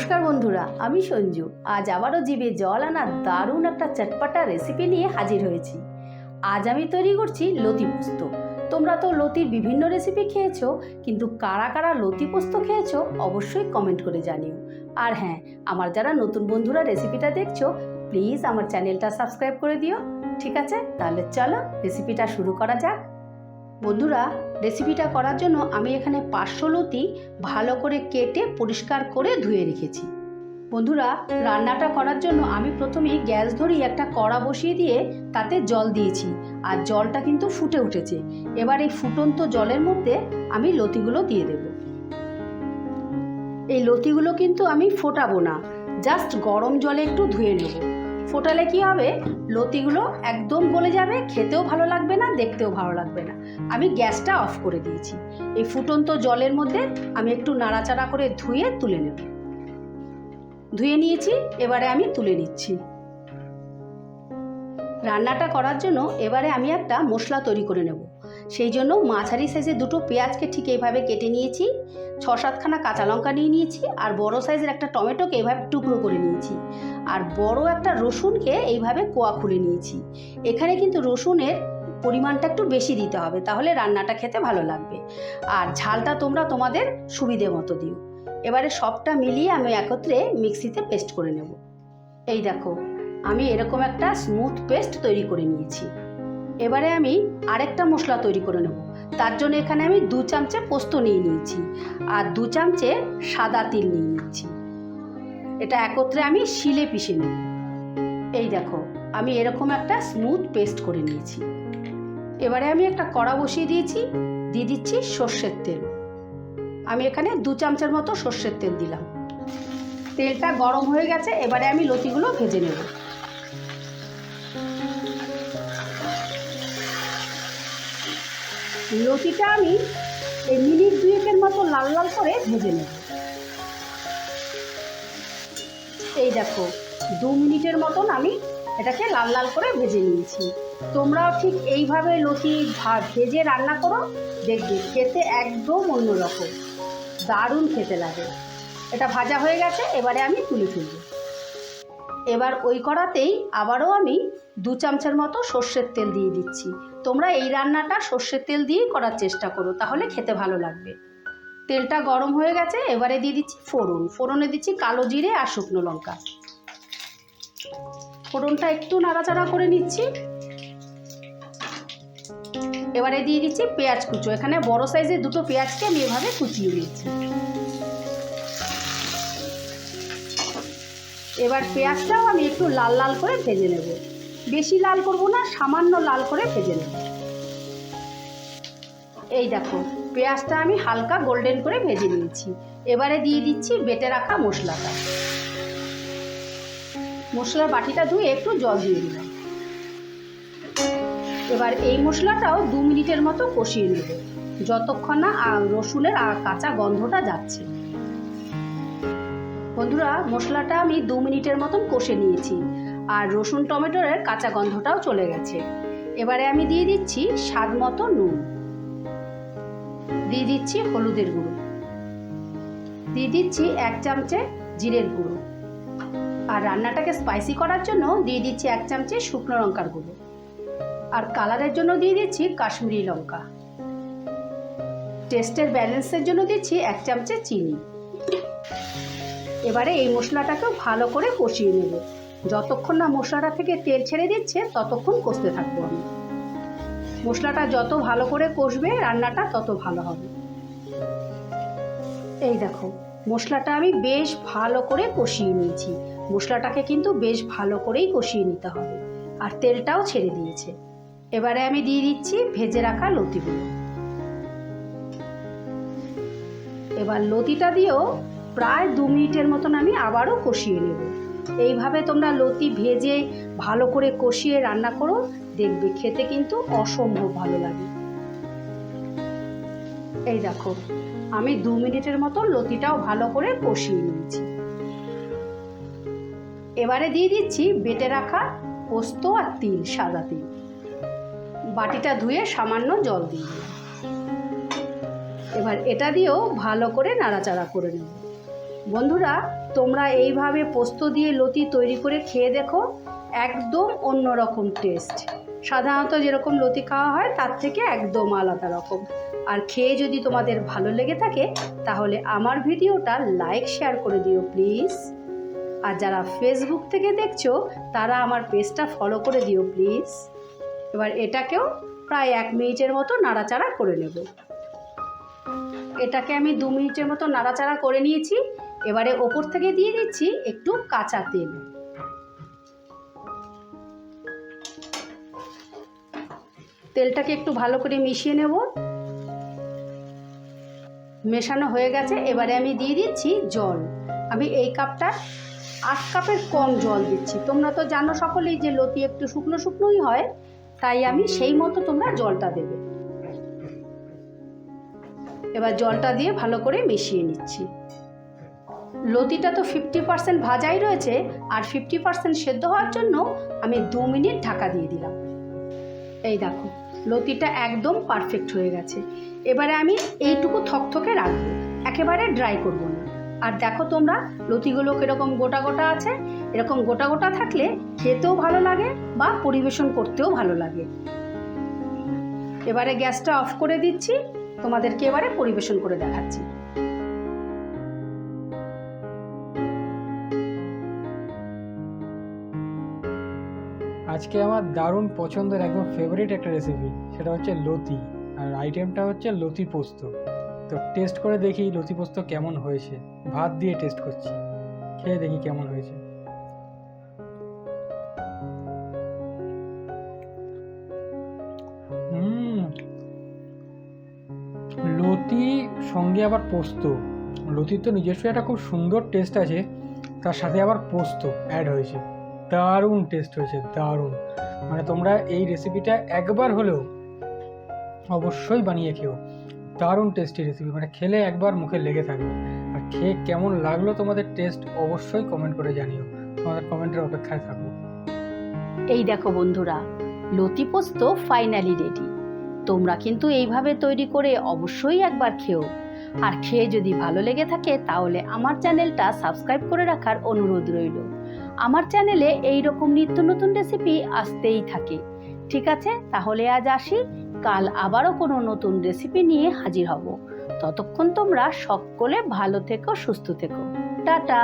নমস্কার বন্ধুরা, আমি সঞ্জু। আজ আবারও জিভে জল আনা দারুণ একটা চটপাটা রেসিপি নিয়ে হাজির হয়েছি। আজ আমি তৈরি করছি লতি পোস্ত। তোমরা তো লতির বিভিন্ন রেসিপি খেয়েছো, কিন্তু কারা কারা লতি পোস্ত খেয়েছো অবশ্যই কমেন্ট করে জানিও। আর হ্যাঁ আমার যারা নতুন বন্ধুরা রেসিপিটা দেখছ প্লিজ আমার চ্যানেলটা সাবস্ক্রাইব করে দিও। ঠিক আছে? তাহলে চলো রেসিপিটা শুরু করা যাক। বন্ধুরা রেসিপিটা করার জন্য আমি এখানে পাঁচশো লতি ভালো করে কেটে পরিষ্কার করে ধুয়ে রেখেছি। বন্ধুরা, রান্নাটা করার জন্য আমি প্রথমেই গ্যাস ধরিয়ে একটা কড়া বসিয়ে দিয়ে তাতে জল দিয়েছি আর জলটা কিন্তু ফুটে উঠেছে। এবার এই ফুটন্ত জলের মধ্যে আমি লতিগুলো দিয়ে দেব। এই লতিগুলো কিন্তু আমি ফোটাবো না, জাস্ট গরম জলে একটু ধুয়ে নেব। ফোটালে কি হবে? লতিগুলো একদম গলে যাবে, খেতেও ভালো লাগবে না, দেখতেও ভালো লাগবে না। আমি গ্যাসটা অফ করে দিয়েছি। এই ফুটন্ত জলের মধ্যে আমি একটু নাড়াচাড়া করে ধুয়ে তুলে নেব। ধুয়ে নিয়েছি, এবারে আমি তুলে নিচ্ছি। রান্নাটা করার জন্য এবারে আমি একটা মশলা তৈরি করে নেব। সেই জন্য মাঝারি সাইজে দুটো পেঁয়াজকে ঠিক এইভাবে কেটে নিয়েছি। ছ সাতখানা কাঁচা লঙ্কা নিয়ে নিয়েছি আর বড় সাইজের একটা টমেটোকে এইভাবে টুকরো করে নিয়েছি। আর বড় একটা রসুনকে এইভাবে কোয়া খুলে নিয়েছি। এখানে কিন্তু রসুনের পরিমাণটা একটু বেশি দিতে হবে, তাহলে রান্নাটা খেতে ভালো লাগবে। আর ঝালটা তোমরা তোমাদের সুবিধে মতো দিও। এবারে সবটা মিলিয়ে আমি একত্রে মিক্সিতে পেস্ট করে নেব। এই দেখো, আমি এরকম একটা স্মুথ পেস্ট তৈরি করে নিয়েছি। এবারে আমি আরেকটা মশলা তৈরি করে নেব। তার জন্য এখানে আমি দু চামচে পোস্ত নিয়ে নিয়েছি আর দু চামচে সাদা তিল নিয়ে নিচ্ছি এটা একত্রে আমি শিলে পিষে নেব। এই দেখো, আমি এরকম একটা স্মুথ পেস্ট করে নিয়েছি। এবারে আমি একটা কড়া বসিয়ে দিয়েছি, দিয়ে দিচ্ছি সর্ষের তেল। আমি এখানে দু চামচের মতো সর্ষের তেল দিলাম। তেলটা গরম হয়ে গেছে, এবারে আমি লতিগুলো ভেজে নেব। লতিটা আমি এই মিনিট দুয়েকের মতো লাল লাল করে ভেজে নেব। এই দেখো, দু মিনিটের মতন আমি এটাকে লাল লাল করে ভেজে নিয়েছি। তোমরাও ঠিক এইভাবে লতি ভেজে রান্না করো, দেখবে খেতে একদম অন্যরকম। দারুণ খেতে লাগে। এটা ভাজা হয়ে গেছে, এবারে আমি তুলে ফেলব। এবার ওই কড়াতেই আবারও আমি দু চামচের মতো সর্ষের তেল দিয়ে দিচ্ছি। তোমরা এই রান্নাটা সর্ষের তেল দিয়েই করার চেষ্টা করো, তাহলে খেতে ভালো লাগবে। তেলটা গরম হয়ে গেছে, এবারে দিয়ে দিচ্ছি ফোড়ন। ফোড়নে দিচ্ছি কালো জিরে আর শুকনো লঙ্কা। ফোড়নটা একটু নাড়াচাড়া করে নিচ্ছি। এবারে দিয়ে দিচ্ছি পেঁয়াজ কুচো। এখানে বড় সাইজের দুটো পেঁয়াজকে আমি এভাবে কুচিয়ে দিয়েছি এবার পেঁয়াজটাও আমি একটু লাল লাল করে ভেজে নেব। বেশি লাল করব না, সামান্য লাল করে ভেজে নেব। এই দেখো, পেঁয়াজটা আমি হালকা গোল্ডেন করে ভেজে নিয়েছি। এবারে দিয়ে দিচ্ছি বেটে রাখা মশলাটা। মশলার বাটিটা ধুয়ে একটু জল দিয়ে দিলাম। এবার এই মশলাটাও দু মিনিটের মতো কষিয়ে নেব। যতক্ষণ না রসুনের কাঁচা গন্ধটা যাচ্ছে বন্ধুরা, মশলাটা আমি দু মিনিটের মতন কষে নিয়েছি। আর রসুন, টমেটোর কাঁচা গন্ধটাও চলে গেছে। এবারে আমি দিয়ে দিচ্ছি স্বাদ মতো নুন। দিয়ে দিচ্ছি হলুদের গুঁড়ো। দিয়ে দিচ্ছি এক চামচে জিরের গুঁড়ো। আর রান্নাটাকে স্পাইসি করার জন্য দিয়ে দিচ্ছি এক চামচে শুকনো লঙ্কার গুঁড়ো। আর কালারের জন্য দিয়ে দিচ্ছি কাশ্মীরি লঙ্কা। টেস্টের ব্যালেন্সের জন্য দিচ্ছি এক চামচে চিনি। এবারে এই মশলাটাকেও ভালো করে কষিয়ে নেব। যতক্ষণ না মশলাটা থেকে তেল ছেড়ে দিচ্ছে, ততক্ষণ কষতে থাকব আমি। মশলাটা যত ভালো করে কষবে, রান্নাটা তত ভালো হবে। এই দেখো, মশলাটা আমি বেশ ভালো করে কষিয়ে নিয়েছি। মশলাটাকে কিন্তু বেশ ভালো করেই কষিয়ে নিতে হবে। আর তেলটাও ছেড়ে দিয়েছে। এবারে আমি দিয়ে দিচ্ছি ভেজে রাখা লতিগুলো। এবার লতিটা দিয়েও প্রায় দু মিনিটের মতন আমি আবারও কষিয়ে নেব। এইভাবে তোমরা লতি ভেজে ভালো করে কষিয়ে রান্না করো, দেখবে খেতে কিন্তু অসম্ভব ভালো লাগে। এই দেখো, আমি দু মিনিটের মতো লতিটাও ভালো করে কষিয়ে নিয়েছি। এবারে দিয়ে দিচ্ছি বেটে রাখা পোস্ত আর তিল, সাদা তিল। বাটিটা ধুয়ে সামান্য জল দিয়ে এবার এটা দিয়েও ভালো করে নাড়াচাড়া করে নেব। বন্ধুরা, তোমরা এইভাবে পোস্ত দিয়ে লতি তৈরি করে খেয়ে দেখো, একদম অন্যরকম টেস্ট সাধারণত যেরকম লতি খাওয়া হয়, তার থেকে একদম আলাদা রকম। আর খেয়ে যদি তোমাদের ভালো লেগে থাকে, তাহলে আমার ভিডিওটা লাইক শেয়ার করে দিও প্লিজ আর যারা ফেসবুক থেকে দেখছ, তারা আমার পেজটা ফলো করে দিও প্লিজ এবার এটাকেও প্রায় এক মিনিটের মতো নাড়াচাড়া করে নেব। এটাকে আমি দু মিনিটের মতো নাড়াচাড়া করে নিয়েছি। এবারে ওপর থেকে দিয়ে দিচ্ছি একটু কাঁচা তেল। তেলটাকে একটু ভালো করে মিশিয়ে নেব। মেশানো হয়ে গেছে, এবারে আমি দিয়ে দিচ্ছি জল। আমি এই কাপটা আট কাপের কম জল দিচ্ছি। তোমরা তো জানো সকলেই যে লতি একটু শুকনো শুকনোই হয়, তাই আমি সেই মতো তোমরা জলটা দেবে। এবার জলটা দিয়ে ভালো করে মিশিয়ে নিচ্ছি। লতিটা তো ফিফটি পার্সেন্ট ভাজাই রয়েছে আর ফিফটি পার্সেন্ট সেদ্ধ হওয়ার জন্য আমি দু মিনিট ঢাকা দিয়ে দিলাম। এই দেখো, লতিটা একদম পারফেক্ট হয়ে গেছে। এবারে আমি এইটুকু থকথকে রাখব, একেবারে ড্রাই করব না। আর দেখো তোমরা, লতিগুলো কীরকম গোটা গোটা আছে, এরকম গোটা গোটা থাকলে খেতেও ভালো লাগে বা পরিবেশন করতেও ভালো লাগে। এবারে গ্যাসটা অফ করে দিচ্ছি, তোমাদেরকে এবারে পরিবেশন করে দেখাচ্ছি। আজকে আমার দারুণ পছন্দের একদম ফেভারিট একটা রেসিপি সেটা হচ্ছে লতি। আর আইটেমটা হচ্ছে লতি পোস্ত। তো টেস্ট করে দেখি লতি পোস্ত কেমন হয়েছে। ভাত দিয়ে টেস্ট করছি। খেয়ে দেখি কেমন হয়েছে। লতি সঙ্গে আবার পোস্ত। লতির তো নিজস্ব একটা খুব সুন্দর টেস্ট আছে, তার সাথে আবার পোস্ত অ্যাড হয়েছে। দারুণ টেস্ট হয়েছে, দারুণ। মানে তোমরা এই রেসিপিটা একবার হলেও অবশ্যই বানিয়ে খেও। দারুণ টেস্টি রেসিপি মানে খেলে একবার মুখে লেগে থাকবে। আর খেয়ে কেমন লাগল তোমাদের টেস্ট অবশ্যই কমেন্ট করে জানিও। তোমাদের কমেন্টের অপেক্ষায় থাকব এই দেখো বন্ধুরা, লতি পোস্ত ফাইনালি রেডি তোমরা কিন্তু এইভাবে তৈরি করে অবশ্যই একবার খেও। আর খেয়ে যদি ভালো লেগে থাকে, তাহলে আমার চ্যানেলটা সাবস্ক্রাইব করে রাখার অনুরোধ রইল। আমার চ্যানেলে এই রকম নিত্য নতুন রেসিপি আসতেই থাকে। ঠিক আছে? তাহলে আজ আসি। কাল আবারও কোনো নতুন রেসিপি নিয়ে হাজির হব। ততক্ষণ তোমরা সকলে ভালো থেকো, সুস্থ থেকো। টাটা!